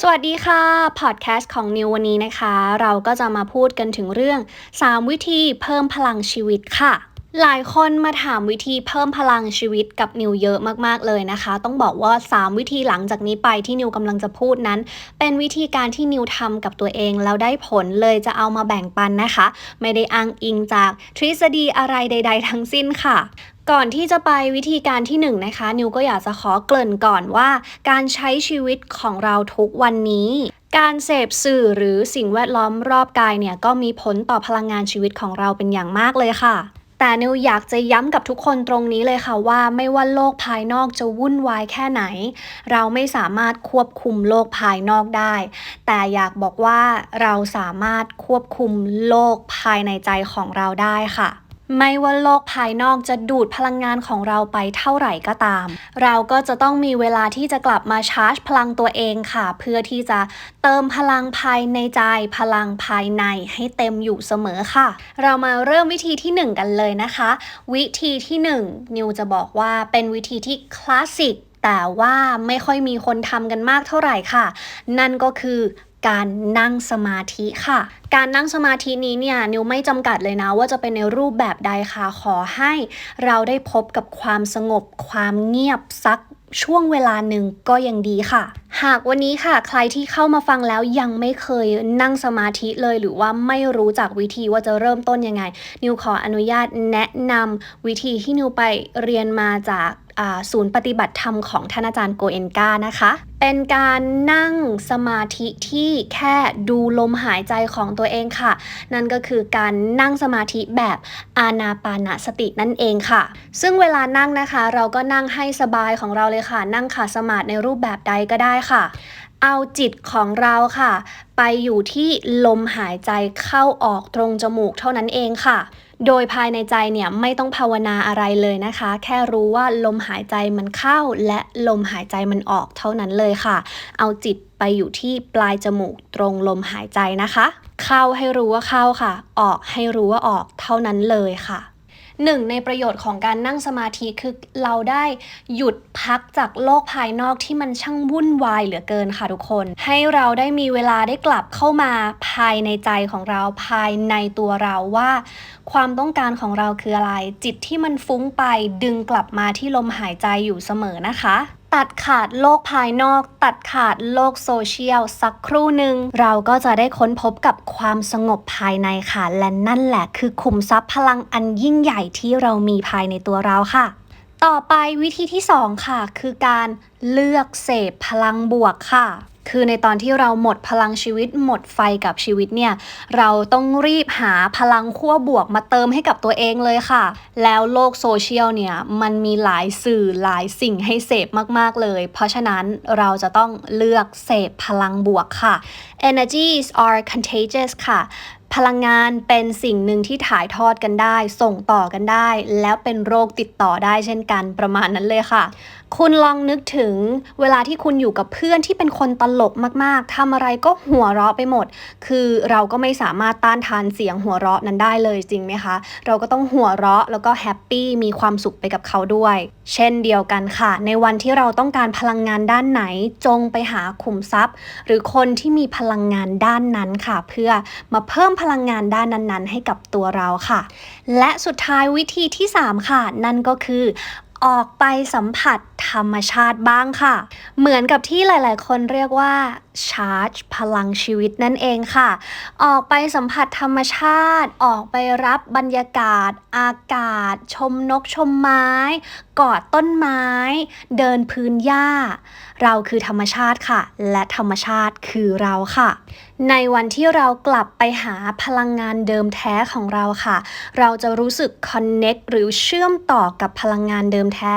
สวัสดีค่ะ พอดแคสต์ของนิววันนี้นะคะ เราก็จะมาพูดกันถึงเรื่อง 3 วิธีเพิ่มพลังชีวิตค่ะ หลายคนมาถามวิธีเพิ่มพลังชีวิตกับนิวเยอะมากๆเลยนะคะ ต้องบอกว่า 3 วิธีหลังจากนี้ไปที่นิวกำลังจะพูดนั้น เป็นวิธีการที่นิวทำกับตัวเองแล้วได้ผลเลยจะเอามาแบ่งปันนะคะ ไม่ได้อ้างอิงจากทฤษฎีอะไรใด ๆ ทั้งสิ้นค่ะ ก่อนที่จะไปวิธีการที่1นนะคะ นิวก็อยากจะขอเกริ่นก่อนว่า การใช้ชีวิตของเราทุกวันนี้ การเสพสื่อหรือสิ่งแวดล้อมรอบกายเนี่ยก็มีผลต่อพลังงานชีวิตของเราเป็นอย่างมากเลยค่ะแต่นิวอยากจะย้ำกับทุกคนตรงนี้เลยค่ะว่าไม่ว่าโลกภายนอกจะวุ่นวายแค่ไหน เราไม่สามารถควบคุมโลกภายนอกได้ แต่อยากบอกว่าเราสามารถควบคุมโลกภายในใจของเราได้ค่ะ ไม่ว่าโลกภายนอกจะดูดพลังงานของเราไปเท่าไหร่ก็ตาม เราก็จะต้องมีเวลาที่จะกลับมาชาร์จพลังตัวเองค่ะ เพื่อที่จะเติมพลังภายในใจ พลังภายในให้เต็มอยู่เสมอค่ะ เรามาเริ่มวิธีที่ 1 กันเลยนะคะ วิธีที่ 1 นิวจะบอกว่าเป็นวิธีที่คลาสสิกแต่ว่าไม่ค่อยมีคนทำกันมากเท่าไหร่ค่ะ นั่นก็คือ การนั่งสมาธิค่ะ การนั่งสมาธินี้เนี่ยนิวไม่จำกัดเลยนะว่าจะเป็นในรูปแบบใดค่ะขอให้เราได้พบกับความสงบความเงียบสักช่วงเวลาหนึ่งก็ยังดีค่ะ หากวันนี้ค่ะใครที่เข้ามาฟังแล้วยังไม่เคยนั่งสมาธิเลยหรือว่าไม่รู้จักวิธีว่าจะเริ่มต้นยังไง นิวขออนุญาตแนะนำวิธีที่นิวไปเรียนมาจากศูนย์ปฏิบัติธรรมของท่านอาจารย์โกเอนกานะคะ เป็นการนั่งสมาธิที่แค่ดูลมหายใจของตัวเองค่ะ นั่นก็คือการนั่งสมาธิแบบอานาปานาสตินั่นเองค่ะ ซึ่งเวลานั่งนะคะ เราก็นั่งให้สบายของเราเลยค่ะ นั่งขาสมาธิในรูปแบบใดก็ได้ค่ะ เอาจิตของเราค่ะ ไปอยู่ที่ลมหายใจเข้าออกตรงจมูกเท่านั้นเองค่ะ โดยภายในใจเนี่ยไม่ต้องภาวนาอะไรเลยนะคะ แค่รู้ว่าลมหายใจมันเข้าและลมหายใจมันออกเท่านั้นเลยค่ะ เอาจิตไปอยู่ที่ปลายจมูกตรงลมหายใจนะคะ เข้าให้รู้ว่าเข้าค่ะ ออกให้รู้ว่าออกเท่านั้นเลยค่ะ หนึ่งในประโยชน์ของการนั่งสมาธิคือเราได้หยุดพักจากโลกภายนอกที่มันช่างวุ่นวายเหลือเกินค่ะทุกคน ให้เราได้มีเวลาได้กลับเข้ามาภายในใจของเราภายในตัวเราว่า ความต้องการของเราคืออะไร จิตที่มันฟุ้งไปดึงกลับมาที่ลมหายใจอยู่เสมอนะคะ ตัดขาดโลกภายนอก ตัดขาดโลกโซเชียล สักครู่หนึ่งเราก็จะได้ค้นพบกับความสงบภายในค่ะ และนั่นแหละคือขุมทรัพย์พลังอันยิ่งใหญ่ที่เรามีภายในตัวเราค่ะต่อไปวิธีที่ 2 ค่ะ คือการเลือกเสพพลังบวกค่ะ คือในตอนที่เราหมดพลังชีวิตหมดไฟกับชีวิตเนี่ย เราต้องรีบหาพลังขั้วบวกมาเติมให้กับตัวเองเลยค่ะ แล้วโลกโซเชียลเนี่ย มันมีหลายสื่อหลายสิ่งให้เสพมาก ๆ เลย เพราะฉะนั้นเราจะต้องเลือกเสพพลังบวกค่ะ energies are contagious ค่ะพลังงานเป็นสิ่งหนึ่งที่ถ่ายทอดกันได้ ส่งต่อกันได้ แล้วเป็นโรคติดต่อได้เช่นกันประมาณนั้นเลยค่ะ คุณลองนึกถึงเวลาที่คุณอยู่กับเพื่อนที่เป็นคนตลกมากๆทำอะไรก็หัวเราะไปหมด คือเราก็ไม่สามารถต้านทานเสียงหัวเราะนั้นได้เลยจริงไหมคะ เราก็ต้องหัวเราะแล้วก็แฮปปี้มีความสุขไปกับเขาด้วย เช่นเดียวกันค่ะ ในวันที่เราต้องการพลังงานด้านไหนจงไปหาขุมทรัพย์ หรือคนที่มีพลังงานด้านนั้นค่ะ เพื่อมาเพิ่มพลังงานด้านนั้นๆ ให้กับตัวเราค่ะ และสุดท้ายวิธีที่ 3 ค่ะ นั่นก็คือ ออกไปสัมผัส ธรรมชาติบ้างค่ะ เหมือนกับที่หลาย ๆ คนเรียกว่าชาร์จพลังชีวิตนั่นเองค่ะ ออกไปสัมผัสธรรมชาติ ออกไปรับบรรยากาศ อากาศ ชมนกชมไม้ กอดต้นไม้ เดินพื้นหญ้า เราคือธรรมชาติค่ะ และธรรมชาติคือเราค่ะ ในวันที่เรากลับไปหาพลังงานเดิมแท้ของเราค่ะ เราจะรู้สึกคอนเน็กหรือเชื่อมต่อกับพลังงานเดิมแท้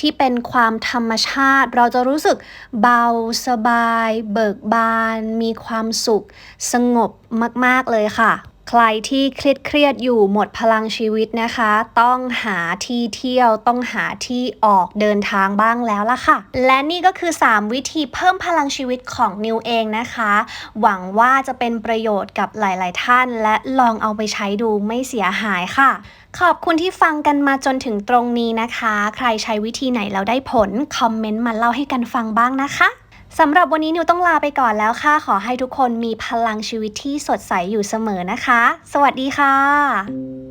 ที่เป็นความามธรรมชาติ เราจะรู้สึกเบาสบาย เบิกบาน มีความสุข สงบมาก ๆ เลยค่ะ ใครที่เครียดเครียดอยู่หมดพลังชีวิตนะคะ ต้องหาที่เที่ยวต้องหาที่ออกเดินทางบ้างแล้วล่ะค่ะ และนี่ก็คือ 3 วิธีเพิ่มพลังชีวิตของนิวเองนะคะ หวังว่าจะเป็นประโยชน์กับหลาย ๆ ท่าน และลองเอาไปใช้ดูไม่เสียหายค่ะ ขอบคุณที่ฟังกันมาจนถึงตรงนี้นะคะ ใครใช้วิธีไหนแล้วได้ผล คอมเมนต์มาเล่าให้กันฟังบ้างนะคะ สำหรับวันนี้นิวต้องลาไปก่อนแล้วค่ะ ขอให้ทุกคนมีพลังชีวิตที่สดใสอยู่เสมอนะคะ สวัสดีค่ะ